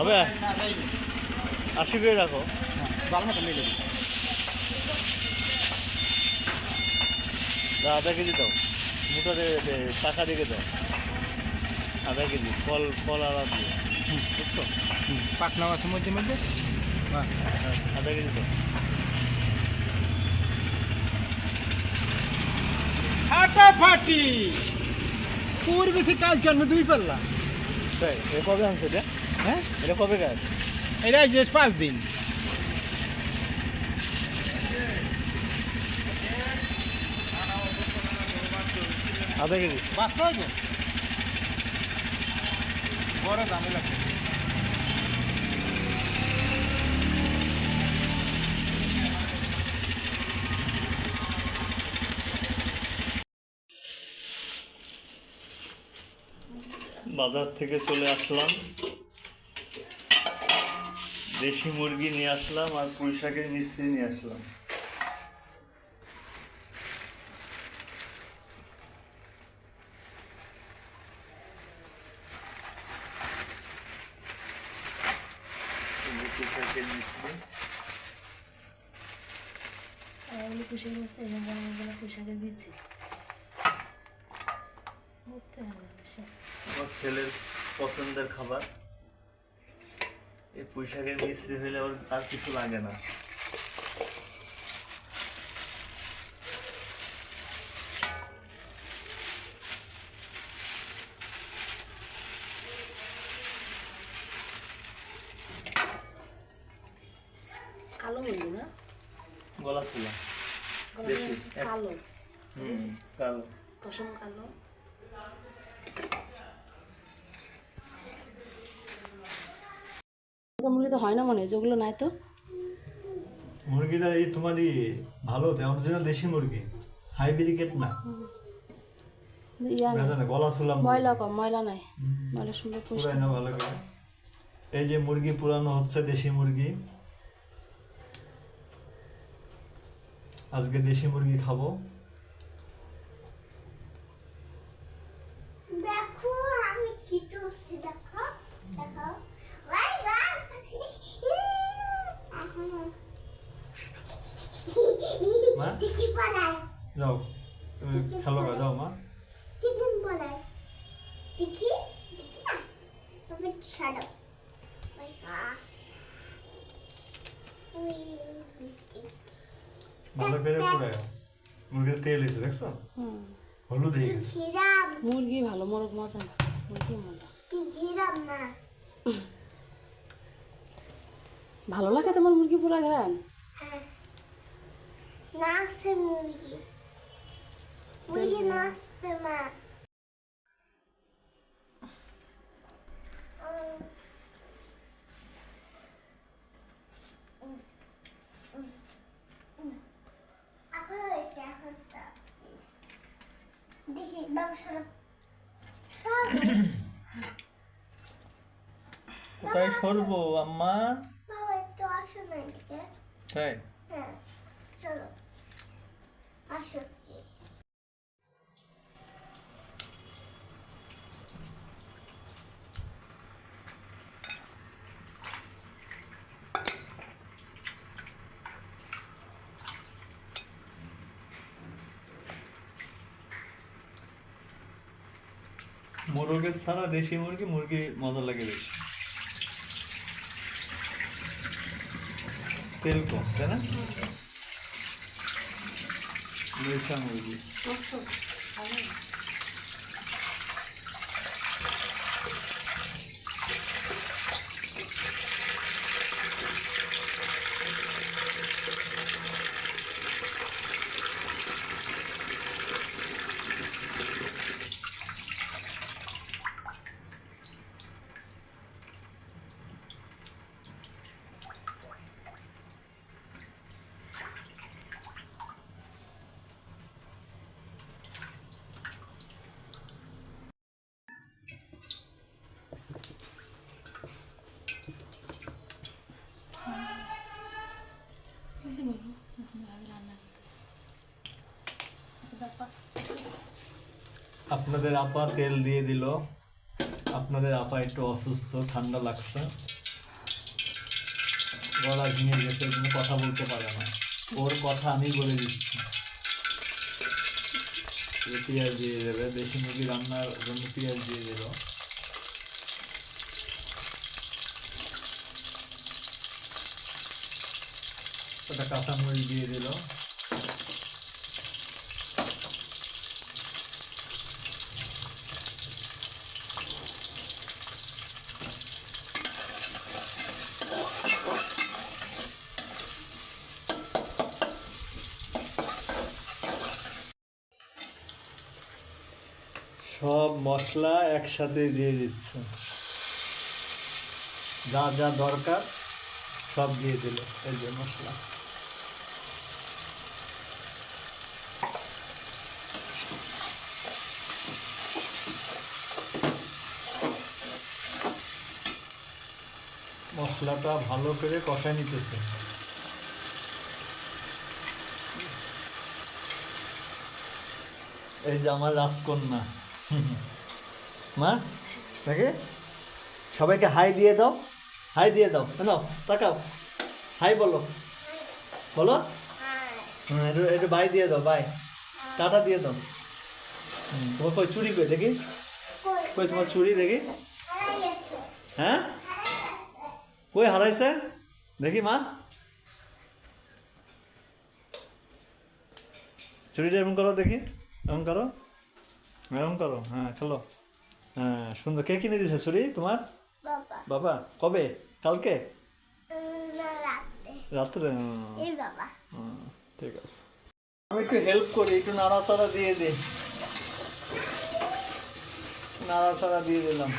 হবে? আশি করে রাখো। আধা কেজি দাও। মোটা টাকা দিকে দাও। আধা কেজি ফল ফল আলাদা দিয়ে বুঝছ? পাকনা মাছের মধ্যে মধ্যে? আধা কেজি দাও। ফাটাফাটি। পুর বেশি কাজ কেন দুই পাল্লা। তাই এটা কবে আনছে এটা? হ্যাঁ? এটা কবে কাজ এটা যে পাঁচ দিন। আধা কেজি। হইব? বড় দামে লাগবে। বাজার থেকে চলে আসলাম। দেশি মুরগি নিয়ে আসলাম আর পুঁই শাকের মিস্ত্রি নিয়ে আসলাম। পুষে গেছে পোশাকের বিচি ছেলের পছন্দের খাবার। এই পুঁই শাকের মিস্ত্রি হইলে ওর আর কিছু লাগে না। কালো মুরগি না? গলা ছিল। কালো। হুম কালো। পশম কালো। তো হয় না মনে হয় যেগুলো নাই তো। মুরগিটা এই তোমারই ভালো জন্য দেশি মুরগি। হাইব্রিকেট না। ইয়া না গলা ছোলা ময়লা কম ময়লা নাই। ময়লা সুন্দর পরিষ্কার। না ভালো করে। এই যে মুরগি পুরানো হচ্ছে দেশি মুরগি। আজকে দেশি মুরগি খাব। দেখো আমি কি দেখো। দেখো। মা? যাও তুমি খেলো গা যাও মা। চিকেন পড়ায়। দেখি দেখি না? তবে ছাড়ো। ওই গা ওই ভালো করে পুরাই মুরগির তেল এসে দেখছ? হলুদ হয়ে গেছে। মুরগি ভালো মোরগ মজা না মুরগি মজা। ঘিরাম না। ভালো লাগে তোমার মুরগি পুরা ঘ্রান হ্যাঁ এখন হয়েছে এখন তো। দেখি বাবা সরো কোথায় সরবো আম্মা বাবা একটু আসো না এদিকে তাই আসো। মোরগের ছাড়া দেশি মুরগি মুরগি মজা লাগে বেশি। তেল কম তাই না? মরিচা মুরগি আপনাদের আপা তেল দিয়ে দিল। আপনাদের আপা একটু অসুস্থ, ঠান্ডা লাগছে। গলা ভেঙে গেছে, কোনো কথা বলতে পারে না। ওর কথা আমি বলে দিচ্ছি। পেঁয়াজ দিয়ে দেবে, দেশি মুরগি রান্নার জন্য পেঁয়াজ দিয়ে দিল ওটা কাঁচামরিচ দিয়ে দিল। সব মশলা একসাথে দিয়ে দিচ্ছে। যা যা দরকার সব দিয়ে দিল এই যে মশলা। মশলাটা ভালো করে কষায় নিতেছে। এই যে আমার রাজকন্যা। মা দেখে সবাইকে হাই দিয়ে দাও। হাই দিয়ে দাও। শোনো তাকাও। হাই বলো। বলো। হ্যাঁ একটু একটু বাই দিয়ে দাও, বাই। টাটা দিয়ে দাও। তোমার কই চুরি কই, দেখি? কই তোমার চুরি, দেখি? হ্যাঁ? কই হারাইছে? দেখি, মা। চুরিটা এমন করো, দেখি। এমন করো। এমন করো। হ্যাঁ খেলো। হ্যাঁ সুন্দর। কে কিনে দিয়েছে চুরি তোমার? বাবা। কবে? কালকে? রাত্রে। ঠিক আছে। আমি একটু হেল্প করি একটু নাড়াচাড়া দিয়ে দিই নাড়াচাড়া দিয়ে দিলাম।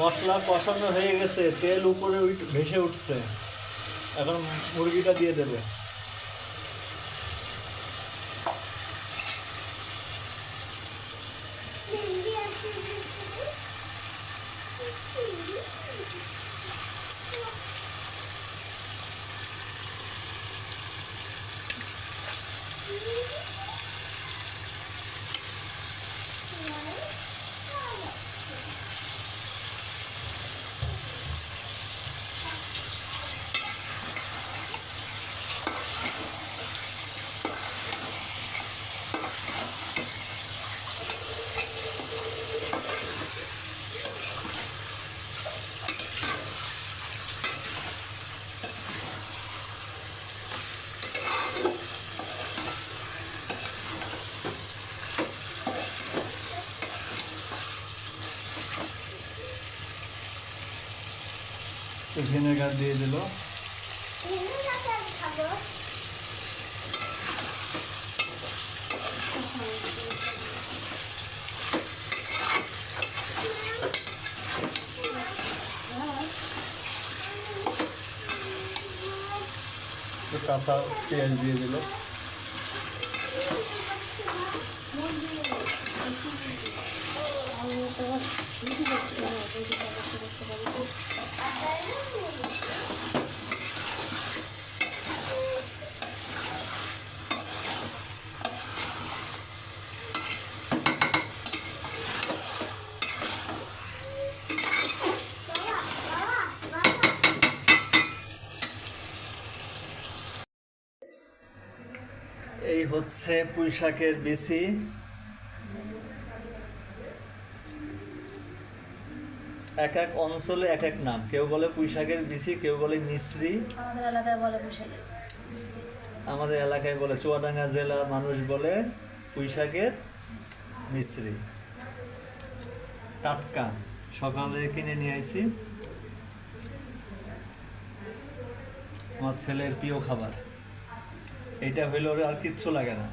মশলা কষানো হয়ে গেছে তেল উপরে ভেসে উঠছে। এখন মুরগিটা দিয়ে দেবে সিন্ডি আছে ভিনেগার দিয়ে দিল। কাঁচা পেঁয়াজ দিয়ে দিল এই হচ্ছে পুঁই শাকের বেশি এক এক অঞ্চলে এক এক নাম। কেউ বলে পুঁই শাকের বিচি কেউ বলে মিশ্রি আমাদের এলাকায় বলে। আমাদের এলাকায় বলে চুয়াডাঙ্গা জেলার মানুষ বলে পুঁই শাকের মিশ্রি টাটকা সকালে কিনে নিয়ে আইছি। আমার ছেলের প্রিয় খাবার। এটা হইলে ওর আর কিচ্ছু লাগে না।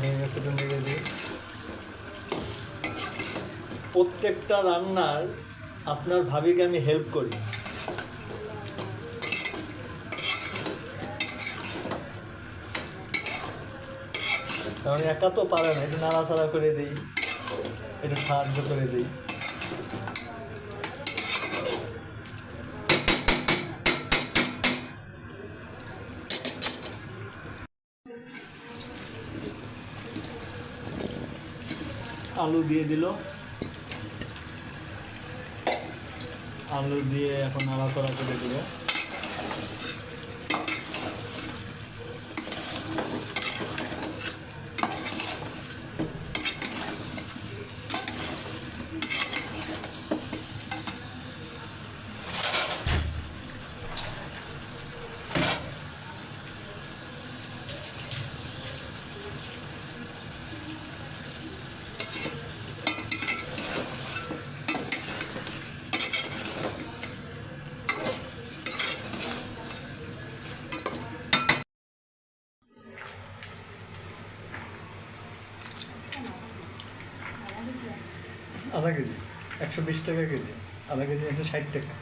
হয়ে গেছে প্রত্যেকটা রান্নার আপনার ভাবিকে আমি হেল্প করি। কারণ একা তো পারে না, একটু নাড়াচাড়া করে দিই, একটু সাহায্য করে দিই। আলু দিয়ে দিল। আলু দিয়ে এখন নাড়াচাড়া করে দিল আধা কেজি একশো বিশ টাকা কেজি আধা কেজি আছে ষাট টাকা।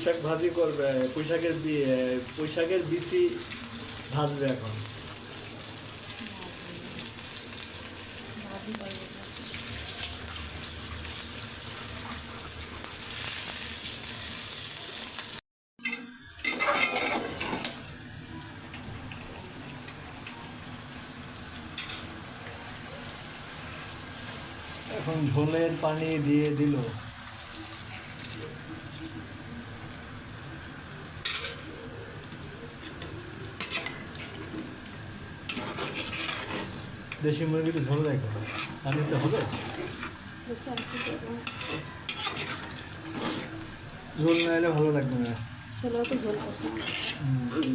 পুঁইশাক ভাজি করবে পুঁইশাকের পুঁইশাকের বিচি ভাজবে এখন। এখন ঝোলের পানি দিয়ে দিল। দেশি মুরগিতে ঝোল রাখো আমি তো হবে? ঝোল না এলে ভালো লাগবে না। ছেলেও তো ঝোল পছন্দ। ঝোল।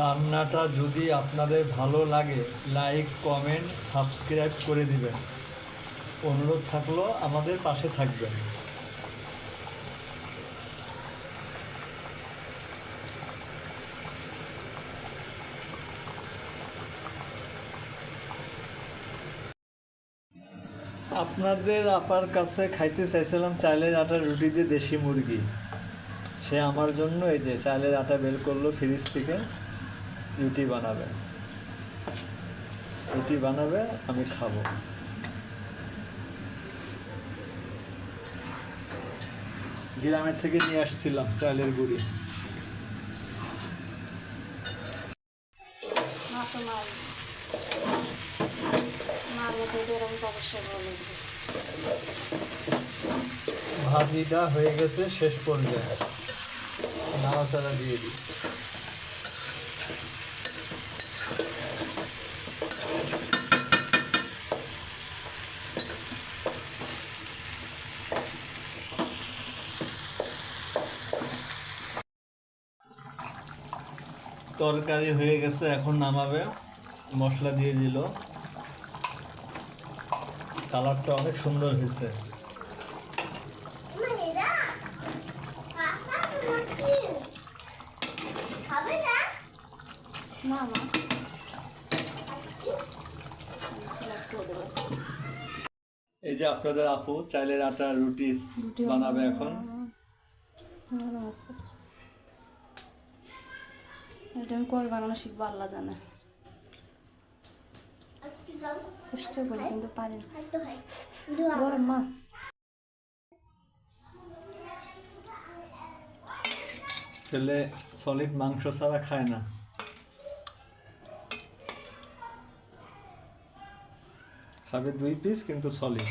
রান্নাটা যদি আপনাদের ভালো লাগে লাইক কমেন্ট সাবস্ক্রাইব করে দিবেন। অনুরোধ থাকল আমাদের পাশে থাকবেন। আপনাদের আপার কাছে খাইতে চাইছিলাম চাইলের আটার রুটি দিয়ে দেশি মুরগি। সে আমার জন্য এই যে চাইলের আটা বের করল ফ্রিজ থেকে। রুটি বানাবে। রুটি বানাবে আমি খাব। গ্রামের থেকে নিয়ে আসছিলাম চালের গুঁড়ি। ভাজিটা হয়ে গেছে শেষ পর্যায়ে। নাড়াচাড়া দিয়ে দিই। তরকারি হয়ে গেছে এখন নামাবে। মশলা দিয়ে দিল। কালারটা অনেক সুন্দর হয়েছে। এই যে আপনাদের আপু চাইলের আটা রুটি রুটি বানাবে এখন। আছে। এটা আমি কবে বানানো শিখব, আল্লাহ জানে। চেষ্টা করি, কিন্তু পারি না। মা। ছেলে সলিড মাংস ছাড়া খায় না। খাবে দুই পিস কিন্তু সলিড